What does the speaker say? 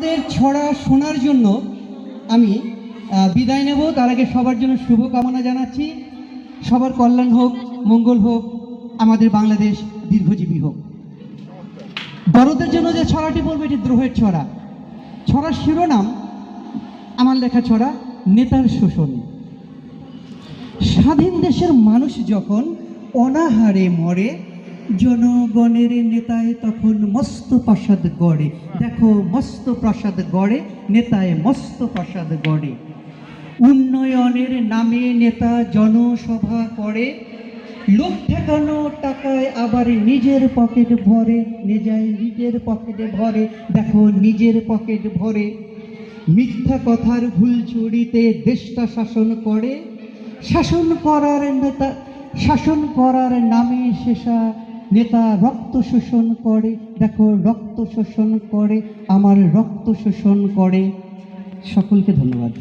আমাদের ছড়া শোনার জন্য আমি বিদায় নেব। তার আগে সবার জন্য শুভকামনা জানাচ্ছি। সবার কল্যাণ হোক, মঙ্গল হোক, আমাদের বাংলাদেশ দীর্ঘজীবী হোক। বড়দের জন্য যে ছড়াটি বলব, এটি দ্রোহের ছড়া। ছড়ার শিরোনাম, আমার লেখা ছড়া, নেতার শোষণ। স্বাধীন দেশের মানুষ যখন অনাহারে মরে জনগণের নেতায় তখন মস্ত প্রাসাদ গড়ে। দেখো, মস্ত প্রাসাদ গড়ে, নেতায় মস্ত প্রাসাদ গড়ে। উন্নয়নের নামে নেতা জনসভা করে। লোক ঠেকানো টাকায় আবার নিজের পকেট ভরে নিজের নিজের পকেটে ভরে। দেখো, নিজের পকেট ভরে। মিথ্যা কথার ভুল চুরিতে দেশটা শাসন করে। শাসন করার নেতা, শাসন করার নামে শেষা নেতা রক্ত শোষণ করে দেখো রক্ত শোষণ করে আমার রক্ত শোষণ করে। সকলকে ধন্যবাদ।